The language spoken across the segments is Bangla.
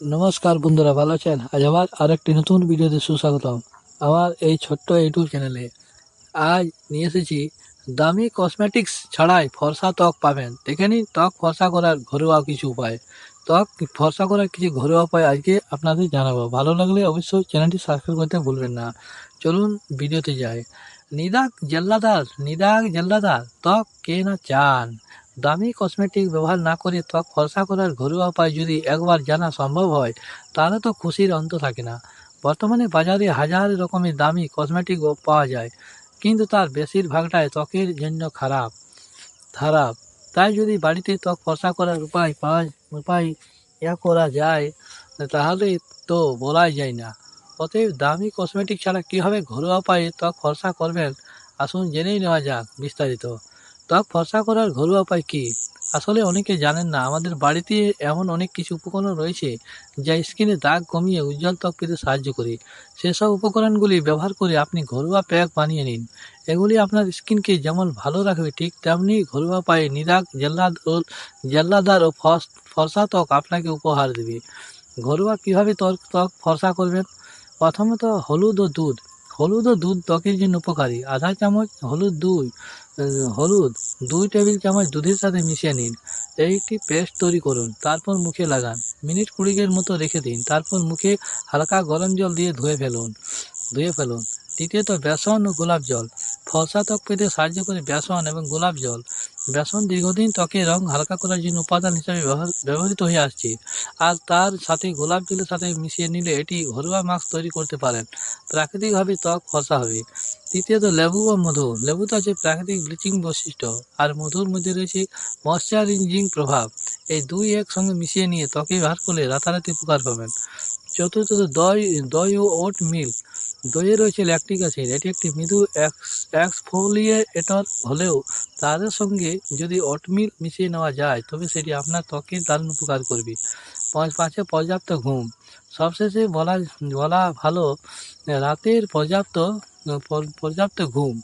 নমস্কার বন্ধুরা, ভালো আছেন? আজ আবার আরেকটি নতুন ভিডিওতে সুস্বাগতম। আমার এই ছোট্ট ইউটিউব চ্যানেলে আজ নিয়ে এসেছি দামি কসমেটিক্স ছাড়াই ফর্সা ত্বক পাবেন। দেখে নিন, ত্বক ফর্সা করার ঘরোয়া কিছু উপায়। ত্বক ফর্সা করার কিছু ঘরোয়া উপায় আজকে আপনাদের জানাব। ভালো লাগলে অবশ্যই চ্যানেলটি সাবস্ক্রাইব করতে ভুলবেন না। চলুন ভিডিওতে যাই। নিদাক জেল্লাদার নিদাক জেল্লাদার, ত্বক কে না চান? দামি কসমেটিক ব্যবহার না করে ত্বক ফর্সা করার ঘরোয়া উপায় যদি একবার জানা সম্ভব হয়, তাহলে তো খুশির অন্ত থাকে না। বর্তমানে বাজারে হাজার রকমের দামি কসমেটিক পাওয়া যায়, কিন্তু তার বেশিরভাগটাই ত্বকের জন্য খারাপ খারাপ। তাই যদি বাড়িতে ত্বক ফর্সা করার উপায় পাওয়া, উপায় ইয়া করা যায়, তাহলে তো বলাই যায় না। অতএব দামি কসমেটিক ছাড়া কীভাবে ঘরোয়া উপায়ে ত্বক ফর্সা করবেন? আসুন জেনেই নেওয়া যাক বিস্তারিত। ত্বক ফর্সা করার ঘরোয়া উপায় কী? আসলে অনেকে জানেন না, আমাদের বাড়িতে এমন অনেক কিছু উপকরণ রয়েছে যা স্কিনে দাগ কমিয়ে উজ্জ্বল ত্বক পেতে সাহায্য করে। সেসব উপকরণগুলি ব্যবহার করে আপনি ঘরোয়া প্যাক বানিয়ে নিন। এগুলি আপনার স্কিনকে যেমন ভালো রাখবে, ঠিক তেমনি ঘরোয়া পায়ে নিরাগ, জেল্লাদ ও জেল্লাদার ও ফর্সা ত্বক আপনাকে উপহার দেবে। ঘরোয়া কীভাবে ত্বক ত্বক ফর্সা করবেন? প্রথমত হলুদ ও দুধ। হলুদ ও দুধ ত্বকের জন্য উপকারী। আধা চামচ হলুদ দুই হলুদ দুই টেবিল চামচ দুধের সাথে মিশিয়ে নিন। একটি পেস্ট তৈরি করুন। তারপর মুখে লাগান। মিনিট কুড়িকের মতো রেখে দিন। তারপর মুখে হালকা গরম জল দিয়ে ধুয়ে ফেলুন। ধুয়ে ফেলুন। তৃতীয়ত বেসন ও গোলাপ জল। ফর্সা ত্বক পেতে সাহায্য করে বেসন এবং গোলাপ জল। বেসন দীর্ঘদিন ত্বকের রং হালকা করার জন্য উপাদান হিসেবে ব্যবহৃত হয়ে আসছে। আর তার সাথে গোলাপ জলের সাথে মিশিয়ে নিলে এটি ঘরোয়া মাস্ক তৈরি করতে পারেন। প্রাকৃতিকভাবে ত্বক ফসা হবে। তৃতীয়ত লেবু ও মধু। লেবুতে আছে প্রাকৃতিক ব্লিচিং বৈশিষ্ট্য। আর মধুর মধ্যে রয়েছে ময়শ্চারাইজিং প্রভাব। এই দুই একসঙ্গে মিশিয়ে নিয়ে ত্বকে ব্যবহার করলে রাতারাতি উপকার পাবেন। চতুর্থত দই দই ও ওট মিল্ক। দইয়ে রয়েছে ল্যাকটিক অ্যাসিড এটি একটি মৃদু এক্সফোলিয়েটর হলেও তাদের সঙ্গে যদি অটমিল মিশিয়ে নেওয়া যায়, তবে সেটি আপনার ত্বকের দারুণ উপকার করবে। পাঁচ, পাঁচে পর্যাপ্ত ঘুম। সবশেষে বলা বলা ভালো, রাতের পর্যাপ্ত পর্যাপ্ত ঘুম।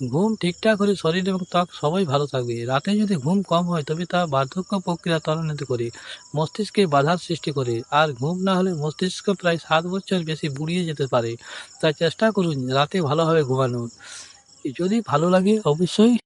ঘুম ঠিকঠাক হলে শরীর এবং ত্বক সবাই ভালো থাকবে। রাতে যদি ঘুম কম হয়, তবে তা বার্ধক্য প্রক্রিয়া ত্বরান্বিত করে, মস্তিষ্কে বাধার সৃষ্টি করে। আর ঘুম না হলে মস্তিষ্ক প্রায় সাত বছর বেশি বুড়িয়ে যেতে পারে। তাই চেষ্টা করুন রাতে ভালোভাবে ঘুমানোর। যদি ভালো লাগে, অবশ্যই